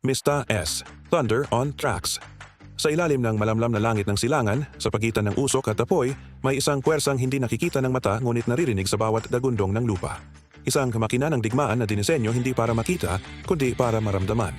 Mista S, Thunder on Tracks. Sa ilalim ng malamlam na langit ng silangan, sa pagitan ng usok at apoy, may isang puwersang hindi nakikita ng mata ngunit naririnig sa bawat dagundong ng lupa. Isang makina ng digmaan na dinisenyo hindi para makita, kundi para maramdaman.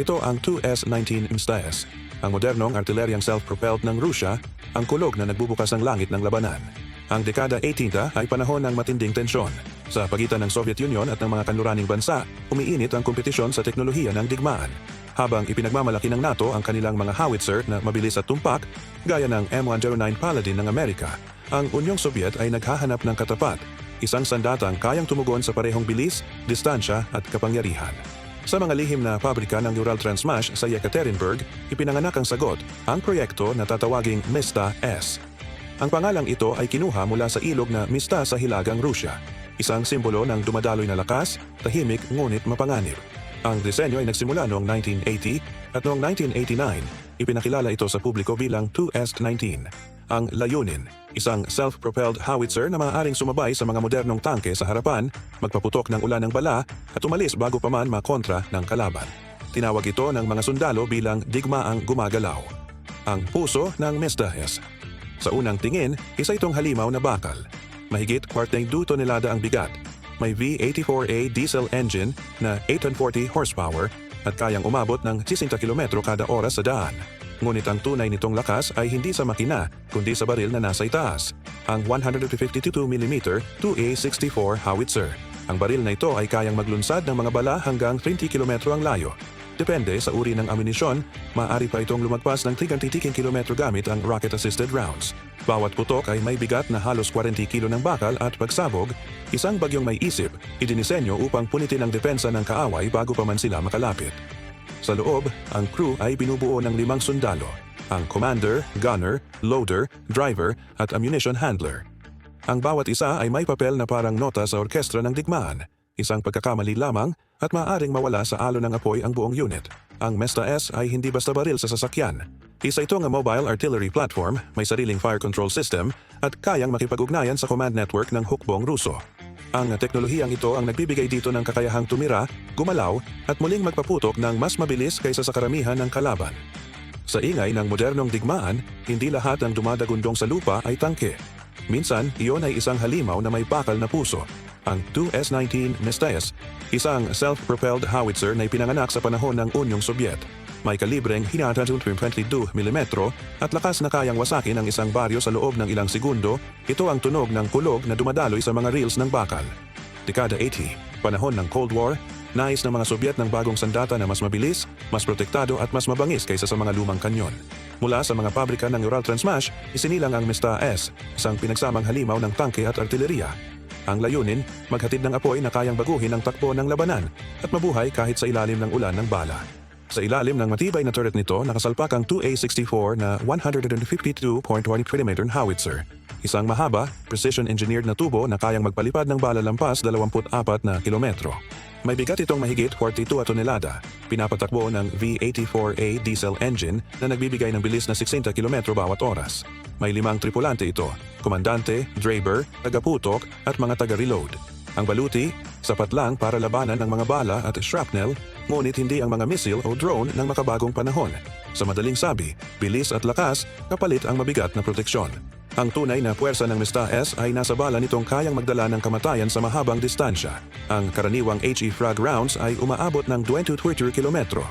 Ito ang 2S-19 Msta-S, ang modernong artileryang self-propelled ng Rusya, ang kulog na nagbubukas ng langit ng labanan. Ang dekada 80 ay panahon ng matinding tensyon. Sa pagitan ng Soviet Union at ng mga kanluraning bansa, umiinit ang kompetisyon sa teknolohiya ng digmaan. Habang ipinagmamalaki ng NATO ang kanilang mga howitzer na mabilis at tumpak, gaya ng M109 Paladin ng Amerika, ang Unyong Soviet ay naghahanap ng katapat, isang sandatang kayang tumugon sa parehong bilis, distansya at kapangyarihan. Sa mga lihim na pabrika ng Ural Transmash sa Yekaterinburg, ipinanganak ang sagot, ang proyekto na tatawaging Mista-S. Ang pangalang ito ay kinuha mula sa ilog na Mista sa Hilagang Rusya, isang simbolo ng dumadaloy na lakas, tahimik ngunit mapanganib. Ang disenyo ay nagsimula noong 1980 at noong 1989, ipinakilala ito sa publiko bilang 2S-19. Ang layunin, isang self-propelled howitzer na maaaring sumabay sa mga modernong tangke sa harapan, magpaputok ng ulan ng bala at umalis bago pa man makontra ng kalaban. Tinawag ito ng mga sundalo bilang digmaang gumagalaw. Ang puso ng Mestahes. Sa unang tingin, isa itong halimaw na bakal. Mahigit 42 tonelada ang bigat. May V84A diesel engine na 840 horsepower at kayang umabot ng 60 km kada oras sa daan. Ngunit ang tunay nitong lakas ay hindi sa makina, kundi sa baril na nasa itaas, ang 152mm 2A64 howitzer. Ang baril na ito ay kayang maglunsad ng mga bala hanggang 20 km ang layo. Depende sa uri ng aminisyon, maaari pa itong lumagpas ng 3 kilometro gamit ang rocket-assisted rounds. Bawat putok ay may bigat na halos 40 kilo ng bakal at pagsabog, isang bagyong may isip, idinisenyo upang punitin ang depensa ng kaaway bago pa man sila makalapit. Sa loob, ang crew ay binubuo ng limang sundalo, ang commander, gunner, loader, driver at ammunition handler. Ang bawat isa ay may papel na parang nota sa orkestra ng digmaan, isang pagkakamali lamang at maaaring mawala sa alo ng apoy ang buong unit. Ang Mesta S ay hindi basta baril sa sasakyan. Isa itong mobile artillery platform, may sariling fire control system at kayang makipag-ugnayan sa command network ng hukbong Ruso. Ang teknolohiyang ito ang nagbibigay dito ng kakayahang tumira, gumalaw at muling magpaputok ng mas mabilis kaysa sa karamihan ng kalaban. Sa ingay ng modernong digmaan, hindi lahat ng dumadagundong sa lupa ay tangke. Minsan, iyon ay isang halimaw na may bakal na puso. Ang 2S-19 Mestaes, isang self-propelled howitzer na ipinanganak sa panahon ng Unyong Sobyet. May kalibreng hinata 22mm at lakas na kayang wasakin ang isang baryo sa loob ng ilang segundo, ito ang tunog ng kulog na dumadaloy sa mga reels ng bakal. Dekada 80, panahon ng Cold War, nais ng mga Sobyet ng bagong sandata na mas mabilis, mas protektado at mas mabangis kaysa sa mga lumang kanyon. Mula sa mga pabrika ng Ural Transmash, isinilang ang Mista-S, isang pinagsamang halimaw ng tangke at artilleria. Ang layunin, maghatid ng apoy na kayang baguhin ang takbo ng labanan at mabuhay kahit sa ilalim ng ulan ng bala. Sa ilalim ng matibay na turret nito, nakasalpak ang 2A64 na 152.20mm howitzer. Isang mahaba, precision-engineered na tubo na kayang magpalipad ng bala lampas 24 na kilometro. May bigat itong mahigit 42 tonelada. Pinapatakbo ng V84A diesel engine na nagbibigay ng bilis na 60 km bawat oras. May limang tripulante ito, komandante, driver, tagaputok at mga taga-reload. Ang baluti, sapat lang para labanan ang mga bala at shrapnel, ngunit hindi ang mga missile o drone ng makabagong panahon. Sa madaling sabi, bilis at lakas, kapalit ang mabigat na proteksyon. Ang tunay na puwersa ng Mista-S ay nasa bala nitong kayang magdala ng kamatayan sa mahabang distansya. Ang karaniwang HE frag rounds ay umaabot ng 20 kilometro.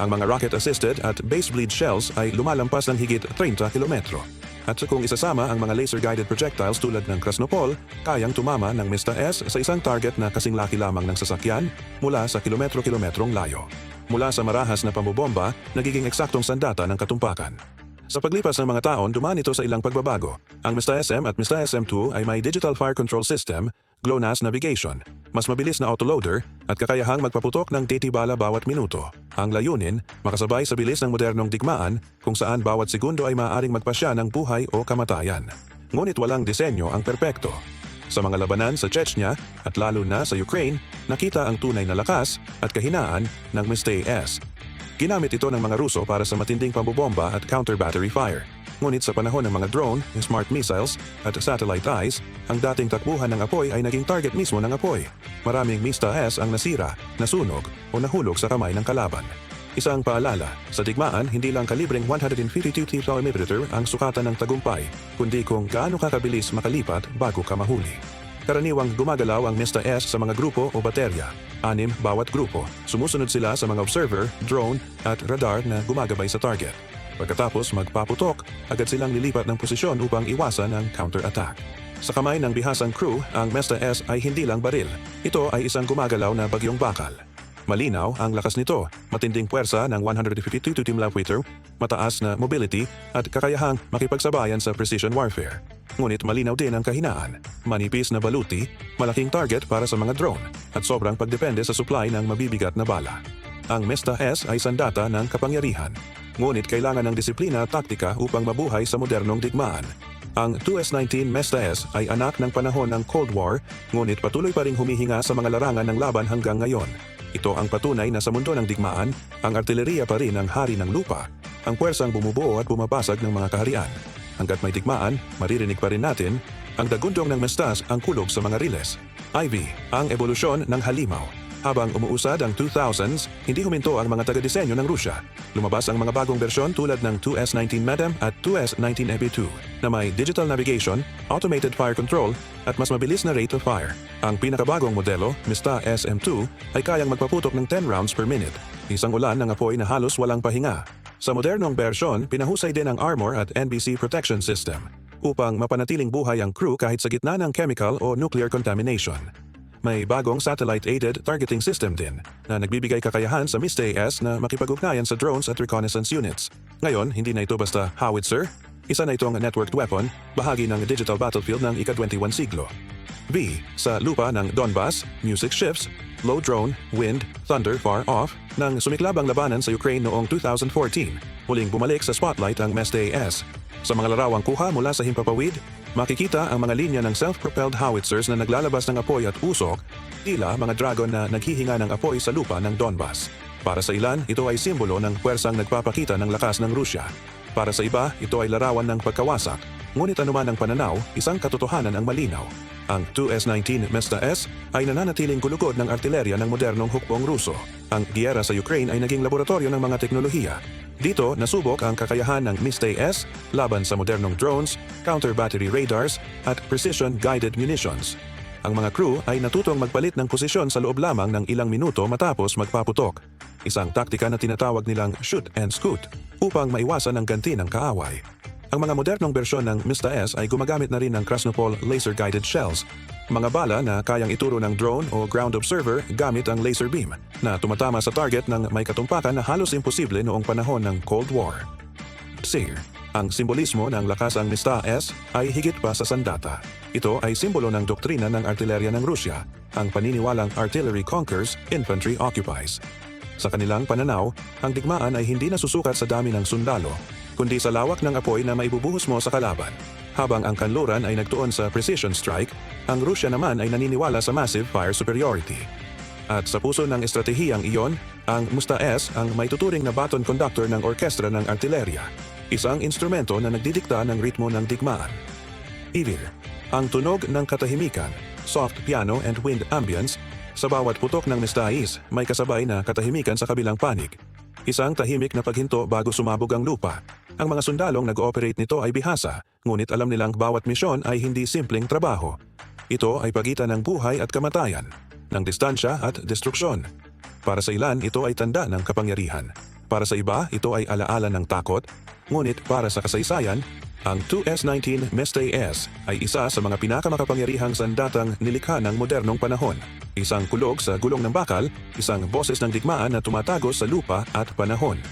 Ang mga rocket-assisted at base bleed shells ay lumalampas ng higit 30 kilometro. At kung isasama ang mga laser-guided projectiles tulad ng Krasnopol, kayang tumama ng Mista-S sa isang target na kasing laki lamang ng sasakyan mula sa kilometro-kilometrong layo. Mula sa marahas na pambobomba, nagiging eksaktong sandata ng katumpakan. Sa paglipas ng mga taon, dumaan ito sa ilang pagbabago. Ang Mista-SM at Mista-SM2 ay may digital fire control system, GLONASS navigation, mas mabilis na autoloader at kakayahang magpaputok ng titibala bawat minuto. Ang layunin, makasabay sa bilis ng modernong digmaan kung saan bawat segundo ay maaaring magpasya ng buhay o kamatayan. Ngunit walang disenyo ang perpekto. Sa mga labanan sa Chechnya at lalo na sa Ukraine, nakita ang tunay na lakas at kahinaan ng Mista-S. Ginamit ito ng mga Ruso para sa matinding pambobomba at counter-battery fire. Ngunit sa panahon ng mga drone, smart missiles at satellite eyes, ang dating takbuhan ng apoy ay naging target mismo ng apoy. Maraming Mista-S ang nasira, nasunog o nahulog sa kamay ng kalaban. Isang paalala, sa digmaan, hindi lang kalibreng 152 km ang sukatan ng tagumpay, kundi kung gaano ka kabilis makalipat bago ka mahuli. Karaniwang gumagalaw ang Mista S sa mga grupo o baterya. Anim bawat grupo. Sumusunod sila sa mga observer, drone at radar na gumagabay sa target. Pagkatapos magpaputok, agad silang lilipat ng posisyon upang iwasan ang counter-attack. Sa kamay ng bihasang crew, ang Mesta S ay hindi lang baril. Ito ay isang gumagalaw na bagyong bakal. Malinaw ang lakas nito, matinding puwersa ng 152 km, mataas na mobility at kakayahang makipagsabayan sa precision warfare. Ngunit malinaw din ang kahinaan, manipis na baluti, malaking target para sa mga drone at sobrang pagdepende sa supply ng mabibigat na bala. Ang Mesta S ay sandata ng kapangyarihan, ngunit kailangan ng disiplina at taktika upang mabuhay sa modernong digmaan. Ang 2S-19 Mesta S ay anak ng panahon ng Cold War, ngunit patuloy pa ring humihinga sa mga larangan ng laban hanggang ngayon. Ito ang patunay na sa mundo ng digmaan, ang artileriya pa rin ang hari ng lupa, ang puwersang bumubuo at bumabasag ng mga kaharian. Hanggat may digmaan, maririnig pa rin natin, ang dagundong ng mestas ang kulog sa mga riles. IV, ang ebolusyon ng halimaw. Habang umuusad ang 2000s, hindi huminto ang mga taga-disenyo ng Rusya. Lumabas ang mga bagong bersyon tulad ng 2S19 Madam at 2S19 EP2 na may digital navigation, automated fire control at mas mabilis na rate of fire. Ang pinakabagong modelo, Mista SM2, ay kayang magpaputok ng 10 rounds per minute. Isang ulan ng apoy na halos walang pahinga. Sa modernong bersyon, pinahusay din ang armor at NBC protection system upang mapanatiling buhay ang crew kahit sa gitna ng chemical o nuclear contamination. May bagong satellite-aided targeting system din na nagbibigay kakayahan sa MIST-AS na makipag-ugnayan sa drones at reconnaissance units. Ngayon, hindi na ito basta howitzer, isa na itong networked weapon, bahagi ng digital battlefield ng ika-21 siglo. V. Sa lupa ng Donbas, music shifts, low drone, wind, thunder far off, nang sumiklabang labanan sa Ukraine noong 2014, muling bumalik sa spotlight ang MEST-AS. Sa mga larawang kuha mula sa himpapawid, makikita ang mga linya ng self-propelled howitzers na naglalabas ng apoy at usok, tila mga dragon na naghihinga ng apoy sa lupa ng Donbas. Para sa ilan, ito ay simbolo ng puwersang nagpapakita ng lakas ng Rusya. Para sa iba, ito ay larawan ng pagkawasak. Ngunit anuman ang pananaw, isang katotohanan ang malinaw. Ang 2S-19 Mesta S ay nananatiling gulugod ng artilerya ng modernong hukbong Ruso. Ang giyera sa Ukraine ay naging laboratorio ng mga teknolohiya. Dito, nasubok ang kakayahan ng Mista-S laban sa modernong drones, counter-battery radars, at precision-guided munitions. Ang mga crew ay natutong magpalit ng posisyon sa loob lamang ng ilang minuto matapos magpaputok. Isang taktika na tinatawag nilang shoot and scoot upang maiwasan ang ganti ng kaaway. Ang mga modernong bersyon ng Mista S ay gumagamit na rin ng Krasnopol laser-guided shells, mga bala na kayang ituro ng drone o ground observer gamit ang laser beam na tumatama sa target ng may katumpakan na halos imposible noong panahon ng Cold War. SEER Ang simbolismo ng lakas ang Mista S ay higit pa sa sandata. Ito ay simbolo ng doktrina ng artilerya ng Rusya, ang paniniwalang artillery conquers, infantry occupies. Sa kanilang pananaw, ang digmaan ay hindi nasusukat sa dami ng sundalo, kundi sa lawak ng apoy na maibubuhos mo sa kalaban. Habang ang kanluran ay nagtuon sa precision strike, ang Rusya naman ay naniniwala sa massive fire superiority. At sa puso ng estratehiyang iyon, ang Musta S ang may tuturing na baton conductor ng orkestra ng artilerya, isang instrumento na nagdidikta ng ritmo ng digmaan. Ivir, ang tunog ng katahimikan, soft piano and wind ambience, sa bawat putok ng Mestais may kasabay na katahimikan sa kabilang panig. Isang tahimik na paghinto bago sumabog ang lupa. Ang mga sundalong nag-ooperate nito ay bihasa, ngunit alam nilang bawat misyon ay hindi simpleng trabaho. Ito ay pagitan ng buhay at kamatayan, ng distansya at destruksyon. Para sa ilan, ito ay tanda ng kapangyarihan. Para sa iba, ito ay alaala ng takot. Ngunit para sa kasaysayan, ang 2S19 Meste S ay isa sa mga pinakamakapangyarihang sandatang nilikha ng modernong panahon. Isang kulog sa gulong ng bakal, isang boses ng digmaan na tumatagos sa lupa at panahon.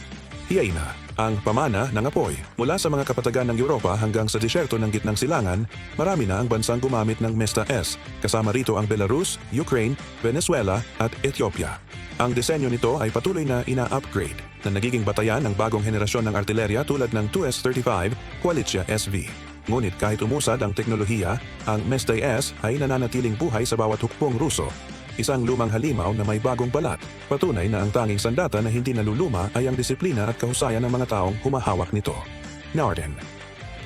Hiyaina, ang pamana ng apoy. Mula sa mga kapatagan ng Europa hanggang sa disyerto ng gitnang silangan, marami na ang bansang gumamit ng Mesta S, kasama rito ang Belarus, Ukraine, Venezuela at Ethiopia. Ang disenyo nito ay patuloy na ina-upgrade na nagiging batayan ng bagong henerasyon ng artilerya tulad ng 2S-35 Qualitia SV. Ngunit kahit umusad ang teknolohiya, ang Mesta S ay nananatiling buhay sa bawat hukbong Ruso isang lumang halimaw na may bagong balat. Patunay na ang tanging sandata na hindi naluluma ay ang disiplina at kahusayan ng mga taong humahawak nito. Narden.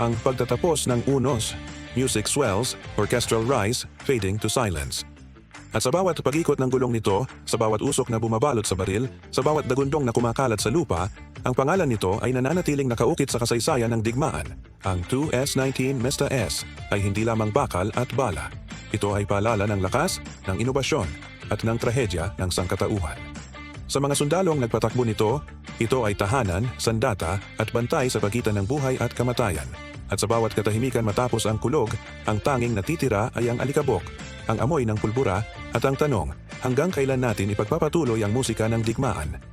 Ang pagtatapos ng unos, music swells, orchestral rise, fading to silence. At sa bawat pag-ikot ng gulong nito, sa bawat usok na bumabalot sa baril, sa bawat dagundong na kumakalat sa lupa, ang pangalan nito ay nananatiling nakaukit sa kasaysayan ng digmaan. Ang 2S19 Mesta S ay hindi lamang bakal at bala. Ito ay paalala ng lakas, ng inobasyon, at ng trahedya ng sangkatauhan. Sa mga sundalong nagpatakbo nito, ito ay tahanan, sandata at bantay sa pagitan ng buhay at kamatayan. At sa bawat katahimikan matapos ang kulog, ang tanging natitira ay ang alikabok, ang amoy ng pulbura at ang tanong, hanggang kailan natin ipagpapatuloy ang musika ng digmaan?